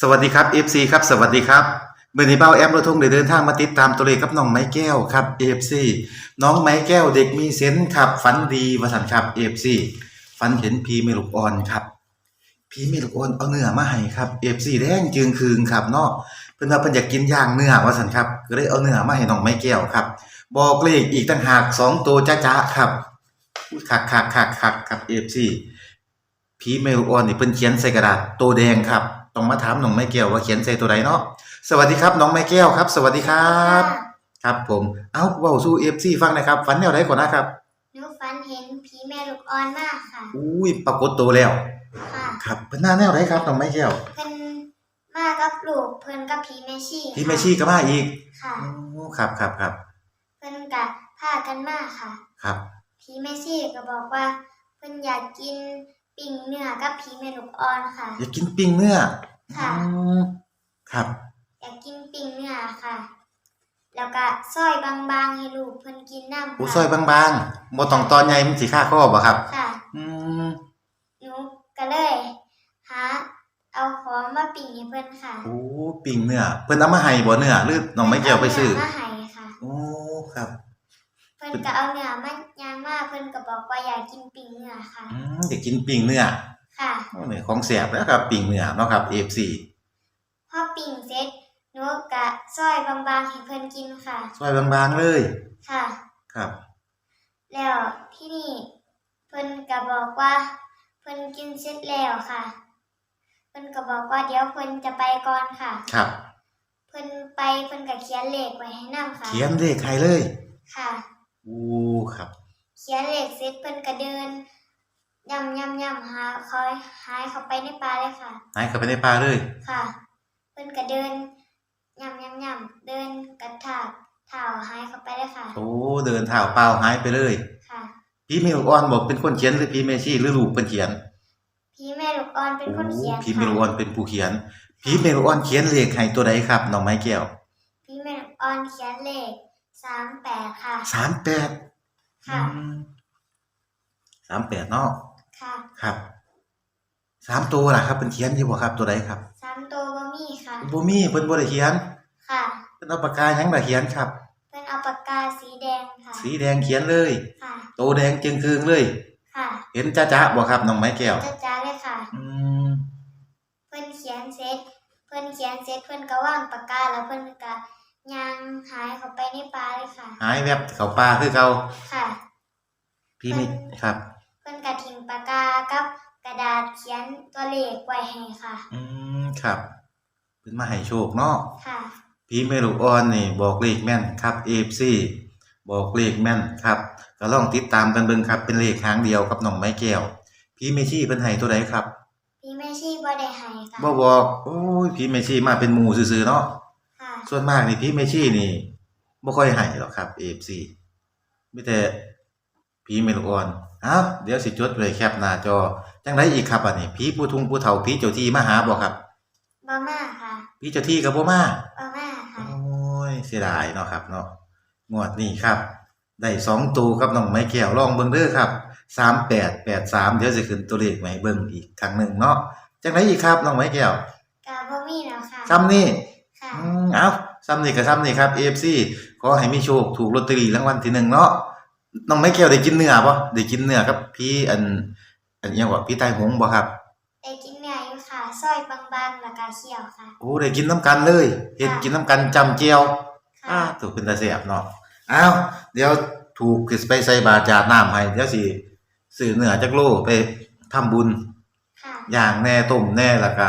สวัสดีครับ FC ครับสวัสดีครับเมื่อนี้เบ้าแอมระทงได้เดินทางมาติดตามตัวเลขกับน้องไม้แก้วครับ FC น้องไม้แก้วเด็กมีเซนส์ครับฝันดีวสันครับ FC ฝันเห็นผีเมลูกออนครับผีเมลูกออนเอาเนื้อมาให้ครับ FC แดงจึงคืนครับเนาะเพิ่อนว่าเพิ่นอยากกินย่างเนื้อวสันครับก็เลยเอาเนื้อมาให้น้องไม้แก้วครับ บอกเลขอีกต่างหากสองตัวจ้าๆครับอุ๊ยคักคักคักคักครับ FC ผีเมลูกออนนี่เพิ่นเขียนใส่กระดาษโตแดงครับ ต้องมาถามน้องไม้แก้วว่าเขียนใส่ตัวใดเนาะสวัสดีครับน้องไม้แก้วครับ สวัสดีครับ ครับผมเอ้าเว้าสู้ FC ฟังหนะครับฝันแนวใดก่อนนะครับหนูฝันเห็นผีแม่ลูกอ่อนมากค่ะอุ้ยปรากฏตัวแล้ว ค่ะครับเพิ่นหน้าแนวใดครับน้องไม้แก้วเพิ่นมากับลูกเพิ่นกับผีแม่ชีพี่แม่ชีก็มาอีกค่ะโอ้ครับครับครับเพิ่นกับพากันมาค่ะครับผีแม่ชีก็บอกว่า เพิ่นอยากกิน ปิ้งเนื้อกับผีแม่ลูกอ่อนค่ะ อยากกินปิ้งเนื้อค่ะ อืมครับ อยากกินปิ้งเนื้อค่ะ แล้วก็ซอยบางๆให้ลูกเพิ่นกินน้ำโอ้ค่ะซอยบางๆบ่ต้องตอนใหญ่มันสิค่าคอบ่ครับ ค่ะ อืมหนูก็เลยหาเอาของมาปิ้งให้เพิ่นค่ะโอ้ปิ้งเนื้อเพิ่นเอามาให้บ่เนื้อหรือน้องไม้แก้วไปซื้อ เพิ่นเาเนื้มาให้ค่ะ โอ้ ครับเพิ่นก็เอาเนื้อมายางมาเพิ่นก็บอกว่าอยากกินปิ้งเนื้อค่ะ อืมอยากกินปิ้งเนื้อค่ะโอ้นี่ของแซ่บแล้วครับปิ้งเนื้อเนาะครับ FC พอปิ้งเสร็จหนูก็ซอยบางๆให้เพิ่นกินค่ะ ซอยบางๆเลย ค่ะ ครับ แล้วที่นี่เพิ่นก็บอกว่าเพิ่นกินเสร็จแล้วค่ะเพิ่นก็บอกว่าเดี๋ยวเพิ่นจะไปก่อนค่ะ ครับ เพิ่นไปเพิ่นก็เขียนเลขไว้ให้นํค่ะ เขียนเลขให้เลย ค่ะ อู้ครับ เขียนเลขเสร็จเพิ่นก็เดินย่ำย่ำย่ำหาคอยหายเข้าไปในป่าเลยค่ะ หายเข้าไปในป่าเลย ค่ะ เพิ่นก็เดินย่ำย่ำย่ำเดินกระถากเท้าหายเข้าไปเลยค่ะ โอ้เดินเท้าเปล่าหายไปเลย ค่ะ พี่เมลออนบอกเป็นคนเขียนหรือพี่เมชี่หรือลูกเป็นเขียนพี่แม่ลูกอ่อนเป็นคนเขียนโอ้พี่เมค่ะลออนเป็นผู้เขียน พี่เมลออนเขียนเลขให้ตัวใดครับน้องไม้แก้วพี่แม่ลูกอ่อนเขียนเลข สามแปดค่ะ สามแปดค่ะ สามแปดเนาะค่ะครับสามตัวล่ะครับเป็นเขียนอยู่บ่ครับตัวใดครับสามตัวบ่มีค่ะ บ่มีเพิ่นบ่ได้เขียนค่ะ เพิ่นเอาปากกาหยังล่ะเขียนครับเพิ่นเอาปากกาสีแดงค่ะ สีแดงเขียนเลยค่ะ โตแดงจึงคืงเลย ค่ะเห็นจ้าๆบ่ครับน้องไม้แก้ว จ้าจ้าเลยค่ะ อืมเพิ่นเขียนเสร็จ เพิ่นเขียนเสร็จเพิ่นก็วางปากกาแล้วเพิ่นก็ ย่างหายเข้าไปในป่าเลยค่ะ หายแวบเข้าป่าคือเก่าค่ะ พี่ไม่ครับ เพิ่นก็ทิ้งปากกากับกระดาษเขียนตัวเลขไว้ให้ค่ะ อืมครับเป็นมาให้โชคเนาะค่ะ พี่เมลูกอ่อนนี่บอกเลขแม่นครับ AFC บอกเลขแม่นครับก็ลองติดตามกันเบิ่งครับ เป็นเลขหางเดียวกับน้องไม้แก้วพี่เมชี่เพิ่นให้ตัวใดครับพี่แม่ชีบ่ได้ให้ค่ะบ่บอกโอ้ยพี่เมชี่มาเป็นหมู่ซื่อๆเนาะค่ะ ส่วนมากนี่พี่เมชี่นี่บ่ค่อยให้หรอกครับ AFC มีแต่พี่เมลูกอ่อนเอ้าเดี๋ยวสิจดไว้แคปหน้าจอ จังไดอีกครับอันนี้พี่ผู้ทุงผู้เฒ่าพี่เจ้าที่มาหาบ่ครับบ่มาค่ะพี่เจ้าที่ก็บ่มาบ่มาโอค่ะ้ยเสียดายเนาะครับเนาะงวดนี้ครับ ได้สองตัวครับน้องไม้แก้วลองเบิ่งเด้อครับสามแปดแปดสามเดี๋ยวจะขึ้นตัวเลขมาให้เบิ่งอีกครั้งหนึ่งเนาะจังไรอีกครับน้องไม้แก้วก็บ่มีแล้วค่ะซ้ำนี่ค่ะ อืมเอาซ้ำนี่กับซ้ำนี่ครับ AFC ขอให้มีโชคถูกลอตเตอรี่รางวัลที่หนึ่งเนาะน้องไม้แก้วได้กินเนื้อบ่ได้กินเนื้อครับ พี่อัน อันอิหยังว่าพี่ตายหงบ่ครับ ได้กินเนื้ออยู่ค่ะซอยบางๆแล้วก็เคี่ยวค่ะ โอ้ได้กินน้ำกันเลยเฮ็ดกินน้ำกันจำเจียวอ่าค่ะถูกเป็นตาเสียบเนาะอ้าวเดี๋ยวถูกคือไปใส่บาตรจาดน้ำให้เดี๋ยวสิซื้อเนื้อจักโลไปทำบุญค่ะ อย่างแน่ต้มแน่แล้วก็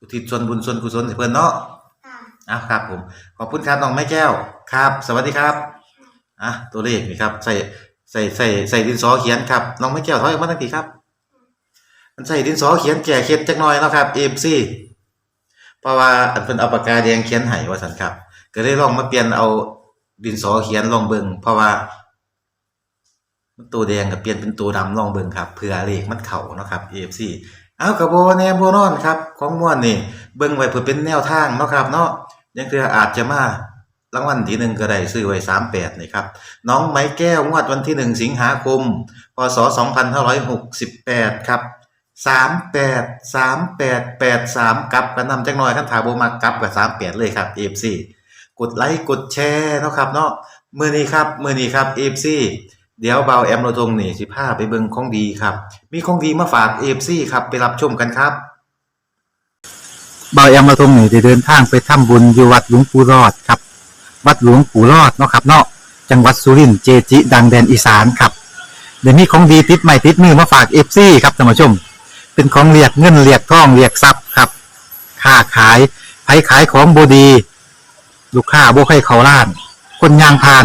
อุทิศส่วนบุญส่วนกุศลให้เพิ่นเนาะค่ะอ้าวครับ ผม ขอบคุณครับน้องไม้แก้วครับ สวัสดีครับอะตัวเลขนี่ครับ ใส่ใส่ใส่ใส่ดินสอเขียนครับน้องไม้แก้วถอยออกมาทังทีครับ มันใส่ดินสอเขียนแก่เคล็ดจักหน่อยเนาะครับ MC เพราะว่าอันเพิ่นเอาปากกาแดงเขียนให้ว่าซั่นครับ ก็เลยลองมาเปลี่ยนเอาดินสอเขียนลองเบิ่งเพราะว่ามันตัวแดงก็เปลี่ยนเป็นตัวดำลองเบิ่งครับเพื่อเลขมันเข้าเนาะครับ AFC เอาก็บ่แน่บ่นอนครับ ของม่วนนี่เบิ่งไว้เพื่อเป็นแนวทางเนาะครับเนาะยังคืออาจจะมารางวัลที่หนึ่งก็ได้ซื้อไว้38นี่ครับ น้องไม้แก้วงวดวันที่1สิงหาคม พศ2568ครับ38 3883กลับกันนำจักหน่อยคันถาบ่มักกลับกับ38เลยครับ FC กดไลค์กดแชร์นะครับเนาะมื้อนี้ครับมื้อนี้ครับ FC เดี๋ยวเบาแอมโรทงนี่สิพาไปเบิงของดีครับ มีของดีมาฝาก FC ครับไปรับชมกันครับเบาแอมมาทงนี่ได้เดินทางไปทำบุญอยู่วัดหลวงปู่รอดครับ วัดหลวงปู่รอดเนาะครับเนาะจังหวัดสุรินทร์เจจิ ดังแดนอีสานครับเดี๋ยวนี้ของดีติดใหม่ติดมือมาฝากเอฟซีครับท่านผู้ชม เป็นของเรียกเงินเรียกทองเรียกทรัพย์ครับค้าขายไผขายของบดี ลูกค้าบ่ให้เขาล้าน คนยางพาน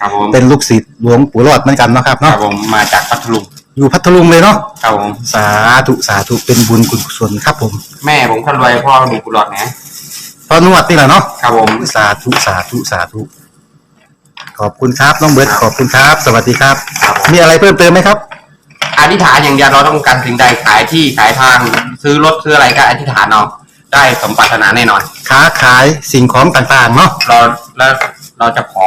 ครับผมเป็นลูกศิษย์หลวงปู่รอดเหมือนกันเนาะครับครัเนาะบผมมาจากพัทลุงอยู่พัทลุงเลยเนาะครับผมสาธุสาธุเป็นบุญกุศลครับผมแม่ผมคนรวยพ่อมีกุหลาบนะพอนวดนี่แหละเนาะครับผม สาธุสาธุสาธุขอบคุณครับน้องเบิร์ดขอบคุณครับ สวัสดีครับ ครับผม มีอะไรเพิ่มเติมไหมครับ อธิษฐานอย่างเดียวเราต้องการสิ่งใดขายที่ขายทางซื้อรถซื้ออะไรก็อธิษฐานเอาได้สมปรารถนาแน่นอน ค้าขายสิ่งของต่างๆเนาะเราแล้วเราจะขอ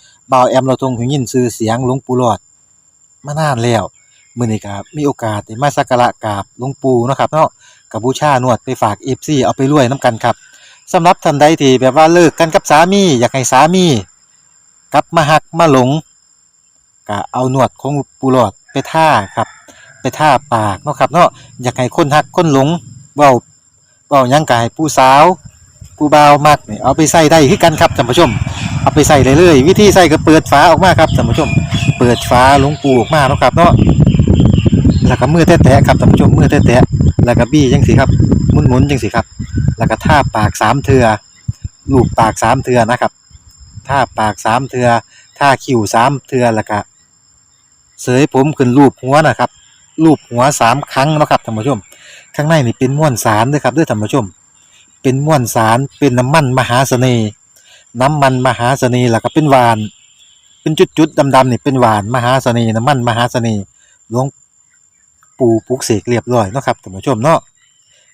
บ่าวแอมเราทรงหูยินชื่อเสียงหลวงปู่หลอดมานานแล้วมื้อนี้ก็มีโอกาสได้มาสักการะกราบหลวงปู่เนาะครับเนาะกับบูชานวดไปฝาก FC เอาไปรวยนํกันครับสำหรับท่านใดที่แบบว่าเลิกกันกับสามีอยากให้สามีกลับมาหักมาหลงก็เอาหนวดของปู่หลอดไปท่าครับ ไปท่าปากเนาะครับเนาะอยากให้คนหักคนหลงเว้าเว้ายังกายผู้สาว ผู้บ่าวมักนี่เอาไปใส่ได้คือกันครับท่านผู้ชม เอาไปใส่เลยเลยวิธีใส่ก็เปิดฝาออกมาครับท่านผู้ชม เปิดฝาหลวงปูออกมาเนาะครับเนาะแล้วก็มือแตะๆครับท่านผู้ชมมือแตะๆแล้วก็บี้จังสิครับหมุนๆจังสิครับ แล้วก็ท่าปากสามเทือลูบปากสามเทือนะครับท่าปากสามเทือท่าคิ้วสามเทือแล้วก็เสยผมขึ้นรูปหัวนะครับรูปหัวสามครั้งนะครับท่านผู้ชม ข้างในนี่เป็นม้วนสารด้วยครับด้วยท่านผู้ชม เป็นม้วนสารเป็นน้ำมันมหาเสน่ห์น้ำมันมหาเสน่ห์แล้วก็เป็นหวาน เป็นจุดๆดำๆนี่เป็นหวานมหาเสน่ห์น้ำมันมหาเสน่ห์หลวงปู่ปลุกเสกเรียบร้อยเนาะครับท่านผู้ชมเนาะ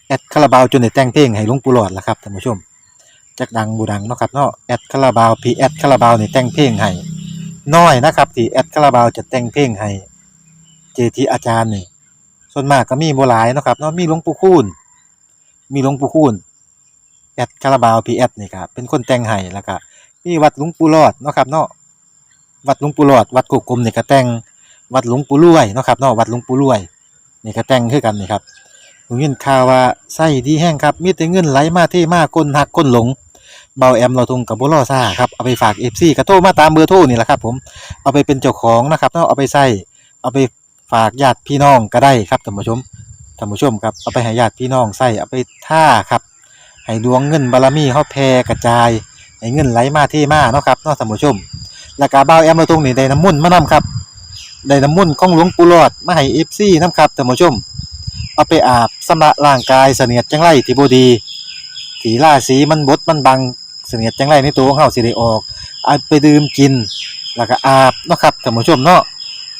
แอดคาราบาวจนได้แต่งเพลงให้หลวงปู่หลอดละครับท่านผู้ชมจักดังบูดังเนาะครับเนาะแอดคาราบาวพีแอดคาราบาวนี่แต่งเพลงให้น้อยนะครับที่แอดคาราบาวจะแต่งเพลงให้เจทีอาจารย์นี่ส่วนมากก็มีบ่หลายเนาะครับเนาะมีหลวงปู่คูณมีหลวงปู่คูณ แอดคาราบาวพีแอดนี่ครับเป็นคนแต่งให้แล้วก็มีวัดหลวงปู่รอดเนาะครับเนาะวัดหลวงปู่หลอด วัดกุกกลมนี่ก็แต่งวัดหลวงปู่รวยเนาะครับเนาะวัดหลวงปู่รวยนี่ก็แต่งคือกันนี่ครับผมยินข่าวว่าไส้ดีแห้งครับมีแต่เงินไหลมาเทมาก้นหักก้นหลงเบาแอมเราทงกับบ่รอซ่าครับเอาไปฝาก FC ก็โทมาตามเบอร์โทรนี่แหละครับผมเอาไปเป็นเจ้าของนะครับเนาะเอาไปใส่เอาไปฝากญาติพี่น้องก็ได้ครับท่านผู้ชมท่านผู้ชมครับเอาไปให้ญาติพี่น้องใส่เอาไปท่าครับ ให้ดวงเงินบารมีเฮาแผ่กระจาย ให้เงินไหลมาเทมาเนาะครับเนาะท่านผู้ชม แล้วก็บ่าวแอมเราตรงนี้ได้น้ำมุ่นมานํครับ ได้น้ำมุ่นของหลวงปู่หลอดมาให้ FC นํครับท่านผู้ชม เอาไปอาบสำระร่างกายเสนียดจังไรที่บ่ดีสีราสีมันบดมันบังเสนียดจังไรในตัวของเฮาสิได้ออกเอาไปดื่มกิน แล้วก็อาบเนาะครับท่านผู้ชมเนาะ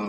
ลวง